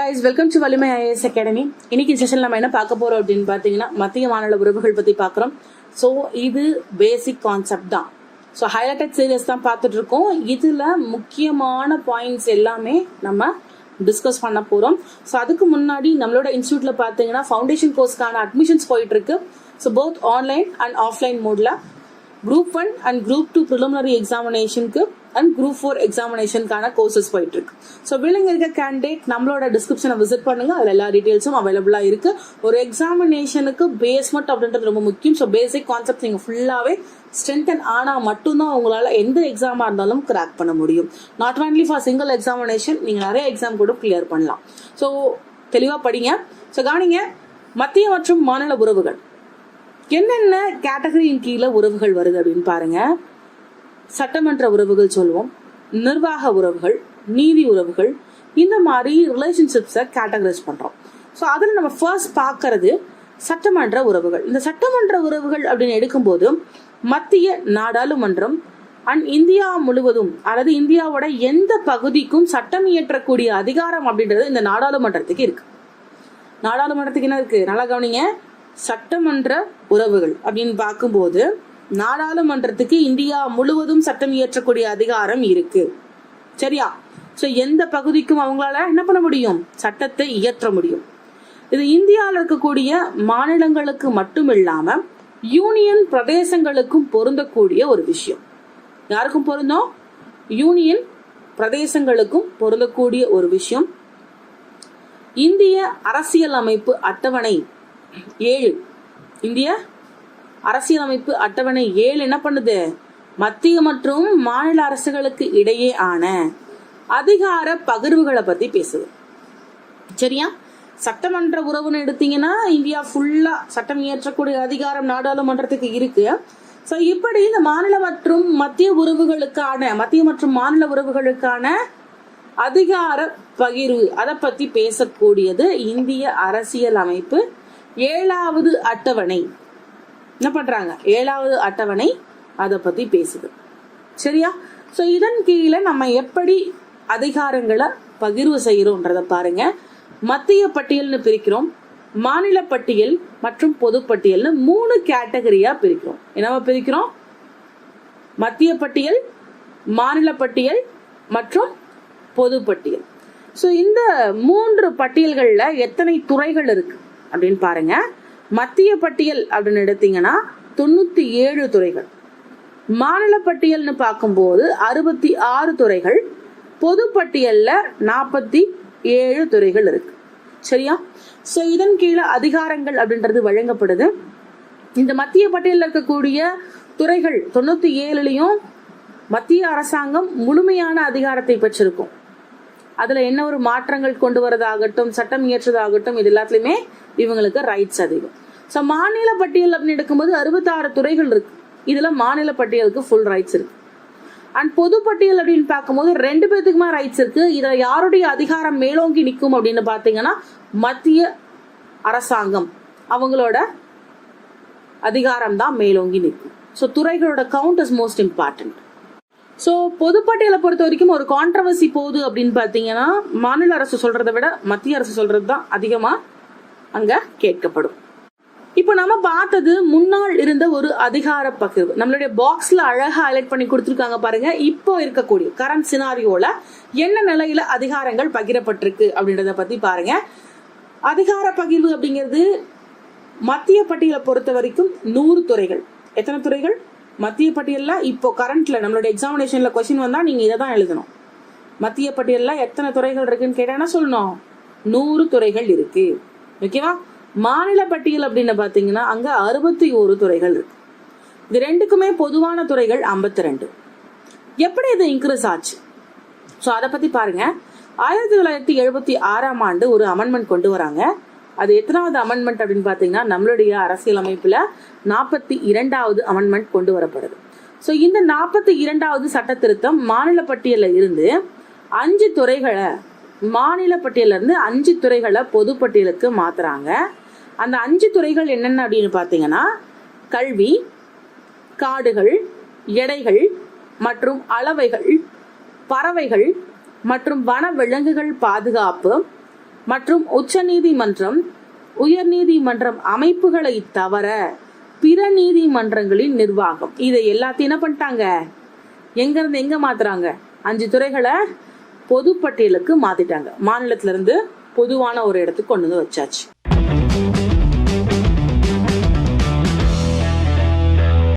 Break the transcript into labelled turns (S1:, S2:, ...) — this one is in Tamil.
S1: Guys welcome to Valimai IAS academy இன்னைக்கு செஷன் நம்ம என்ன பார்க்க போறோம் அப்படின்னு பார்த்தீங்கன்னா மத்திய மாநில உறவுகள் பத்தி பார்க்குறோம். ஸோ இது பேசிக் கான்செப்ட் தான். ஸோ ஹைலைட்டட் சீரியஸ் தான் பார்த்துட்டு இருக்கோம். இதுல முக்கியமான பாயிண்ட்ஸ் எல்லாமே நம்ம டிஸ்கஸ் பண்ண போறோம். ஸோ அதுக்கு முன்னாடி நம்மளோட இன்ஸ்டியூட்ல பார்த்தீங்கன்னா ஃபவுண்டேஷன் கோர்ஸ்க்கான அட்மிஷன்ஸ் போயிட்டு இருக்கு. So both online and offline மோட்ல group one and group two preliminary எக்ஸாமினேஷனுக்கு and group four எக்ஸாமினேஷனுக்கான கோர்சஸ் போயிட்டு இருக்கு ஸோ வில்லிங் இருக்க கேண்டிடேட் நம்மளோட டிஸ்கிரிப்ஷனை விசிட் பண்ணுங்க. அதில் எல்லா டீட்டெயில்ஸும் அவைலபிளாக இருக்கு. ஒரு எக்ஸாமினேஷனுக்கு பேஸ்மெண்ட் அப்படின்றது ரொம்ப முக்கியம். ஸோ பேசிக் கான்செப்ட் நீங்கள் ஃபுல்லாகவே ஸ்ட்ரென்தன் ஆனால் மட்டும்தான் உங்களால் எந்த எக்ஸாமாக இருந்தாலும் கிராக் பண்ண முடியும். Not only for single examination நீங்கள் நிறைய எக்ஸாம் கூட கிளியர் பண்ணலாம். ஸோ தெளிவாக படிங்க. ஸோ கவனிங்க. மத்திய மற்றும் மாநில உறவுகள். என்னென்ன கேட்டகரியின் கீழே உறவுகள் வருது அப்படின்னு பாருங்க. சட்டமன்ற உறவுகள் சொல்லுவோம் நிர்வாக உறவுகள் நீதி உறவுகள் இந்த மாதிரி ரிலேஷன்ஷிப்ஸை கேட்டகரைஸ் பண்றோம். ஸோ அதில் நம்ம ஃபர்ஸ்ட் பார்க்கறது சட்டமன்ற உறவுகள். இந்த சட்டமன்ற உறவுகள் அப்படின்னு எடுக்கும்போது மத்திய நாடாளுமன்றம் அண்ட் இந்தியா முழுவதும் அல்லது இந்தியாவோட எந்த பகுதிக்கும் சட்டம் இயற்றக்கூடிய அதிகாரம் அப்படின்றது இந்த நாடாளுமன்றத்துக்கு இருக்கு. நாடாளுமன்றத்துக்கு என்ன இருக்கு? நல்லா கவனிங்க. சட்டமன்ற உறவுகள் அப்படின்னு பார்க்கும்போது நாடாளுமன்றத்துக்கு இந்தியா முழுவதும் சட்டம் இயற்றக்கூடிய அதிகாரம் இருக்கு. சரியா? சோ எந்த பகுதிக்கும் அவங்களால என்ன பண்ண முடியும்? சட்டத்தை இயற்ற முடியும். இது இந்தியாவில் இருக்கக்கூடிய மாநிலங்களுக்கு மட்டும் இல்லாம யூனியன் பிரதேசங்களுக்கும் பொருந்தக்கூடிய ஒரு விஷயம். யாருக்கும் பொருந்தோம்? யூனியன் பிரதேசங்களுக்கும் பொருந்தக்கூடிய ஒரு விஷயம். இந்திய அரசியல் அமைப்பு அட்டவணை ஏழு. இந்திய? அரசியலமைப்பு அட்டவணை ஏழு என்ன பண்ணுது? மத்திய மற்றும் மாநில அரசுகளுக்கு இடையே ஆன அதிகார பகிர்வுகளை பத்தி பேசுது. சரியா? சட்டமன்ற உறவுன்னு எடுத்தீங்கன்னா இந்தியா ஃபுல்லா சட்டம் இயற்றக்கூடிய அதிகாரம் நாடாளுமன்றத்துக்கு இருக்கு. ஸோ இப்படி இந்த மாநில மற்றும் மத்திய உறவுகளுக்கான மத்திய மற்றும் மாநில உறவுகளுக்கான அதிகார பகிர்வு அதை பத்தி பேசக்கூடியது இந்திய அரசியல் அமைப்பு ஏழாவது அட்டவணை. என்ன பண்றாங்க? ஏழாவது அட்டவணை அதை பத்தி பேசுது. சரியா? ஸோ இதன் கீழே நம்ம எப்படி அதிகாரங்களை பகிர்வு செய்யறோன்றத பாருங்க. மத்திய பட்டியல்னு பிரிக்கிறோம் மாநில பட்டியல் மற்றும் பொதுப்பட்டியல்னு மூணு கேட்டகரியா பிரிக்கிறோம். என்னவா பிரிக்கிறோம்? மத்திய பட்டியல் மாநில பட்டியல் மற்றும் பொதுப்பட்டியல் ஸோ இந்த மூன்று பட்டியல்களில் எத்தனை துறைகள் இருக்குது அப்படின்னு பாருங்க. மத்திய பட்டியல் அப்படின்னு எடுத்தீங்கன்னா தொண்ணூத்தி ஏழு துறைகள். மாநில பட்டியல்னு பார்க்கும்போது அறுபத்தி ஆறு துறைகள் பொது பட்டியல்ல நாற்பத்தி ஏழு துறைகள் இருக்கு. சரியா? ஸோ இதன் கீழே அதிகாரங்கள் அப்படின்றது வழங்கப்படுது. இந்த மத்திய பட்டியலில் இருக்கக்கூடிய துறைகள் தொண்ணூத்தி ஏழுலையும் மத்திய அரசாங்கம் முழுமையான அதிகாரத்தை பெற்றிருக்கும். அதுல என்ன ஒரு மாற்றங்கள் கொண்டு வரதாகட்டும் சட்டம் இயற்றதாகட்டும் இது எல்லாத்துலயுமே இவங்களுக்கு ரைட்ஸ் அதிகம். ஸோ மாநில பட்டியல் அப்படின்னு எடுக்கும்போது அறுபத்தாறு துறைகள் இருக்கு. இதுல மாநில பட்டியலுக்கு ஃபுல் ரைட்ஸ் இருக்கு. அண்ட் பொது பட்டியல் அப்படின்னு பார்க்கும்போது ரெண்டு பேத்துக்குமே ரைட்ஸ் இருக்கு. இதுல யாருடைய அதிகாரம் மேலோங்கி நிற்கும் அப்படின்னு பார்த்தீங்கன்னா மத்திய அரசாங்கம் அவங்களோட அதிகாரம் தான் மேலோங்கி நிற்கும். So துறைகளோட count is most important so பொதுப்பட்டியலை பொறுத்த வரைக்கும் ஒரு கான்ட்ரவர்சி போகுது அப்படின்னு பார்த்தீங்கன்னா மாநில அரசு சொல்றதை விட மத்திய அரசு சொல்றது தான் அதிகமாக அங்கே கேட்கப்படும். இப்போ நம்ம பார்த்தது முன்னாள் இருந்த ஒரு அதிகார பகிர்வு. நம்மளுடைய பாக்ஸ்ல அழகா ஹைலைட் பண்ணி கொடுத்துருக்காங்க பாருங்க. இப்போ இருக்கக்கூடிய கரண்ட் சினாரியோல என்ன நிலையில அதிகாரங்கள் பகிரப்பட்டிருக்கு அப்படின்றத பத்தி பாருங்க. அதிகார பகிர்வு அப்படிங்கிறது மத்திய பட்டியலை பொறுத்த வரைக்கும் நூறு துறைகள். எத்தனை துறைகள்? மத்திய பட்டியலில் இப்போ கரண்ட்ல நம்மளோட எக்ஸாமினேஷன்ல கொஸ்டின் வந்தா நீங்க இதை தான் எழுதணும். மத்திய பட்டியலில் எத்தனை துறைகள் இருக்குன்னு கேட்டால் என்ன சொல்லணும்? நூறு துறைகள் இருக்கு. ஓகேவா மாநில பட்டியல் அப்படின்னு பார்த்தீங்கன்னா அங்கே அறுபத்தி ஒரு துறைகள் இருக்கு. இது ரெண்டுக்குமே பொதுவான துறைகள் ஐம்பத்தி ரெண்டு. எப்படி இது இன்க்ரீஸ் ஆச்சு? ஸோ அதை பற்றி பாருங்க. ஆயிரத்தி தொள்ளாயிரத்தி எழுபத்தி ஆறாம் ஆண்டு ஒரு அமெண்ட்மெண்ட் கொண்டு வராங்க. அது எத்தனாவது அமெண்ட்மெண்ட் அப்படின்னு பார்த்தீங்கன்னா நம்மளுடைய அரசியலமைப்பில் நாற்பத்தி இரண்டாவது அமெண்ட்மெண்ட் கொண்டு வரப்படுது. ஸோ இந்த நாற்பத்தி இரண்டாவது சட்ட திருத்தம் மாநில பட்டியலில் இருந்து அஞ்சு துறைகளை மாநில பட்டியல இருந்து அஞ்சு துறைகளை பொதுப்பட்டியலுக்கு மாற்றுறாங்க மாத்துறாங்க. அந்த அஞ்சு துறைகள் என்னென்ன அப்படின்னு பார்த்தீங்கன்னா கல்வி காடுகள் எடைகள் மற்றும் அளவைகள் பறவைகள் மற்றும் வன விலங்குகள் பாதுகாப்பு மற்றும் உச்சநீதிமன்றம் உயர்நீதிமன்றம் அமைப்புகளை தவிர பிற நீதிமன்றங்களின் நிர்வாகம். இதை எல்லாத்தையும் என்ன பண்ணிட்டாங்க? எங்க இருந்து எங்க மாத்துறாங்க? அஞ்சு துறைகளை பொதுப்பட்டியலுக்கு மாத்திட்டாங்க. மாநிலத்திலிருந்து பொதுவான ஒரு இடத்துக்கு கொண்டு வந்து வச்சாச்சு.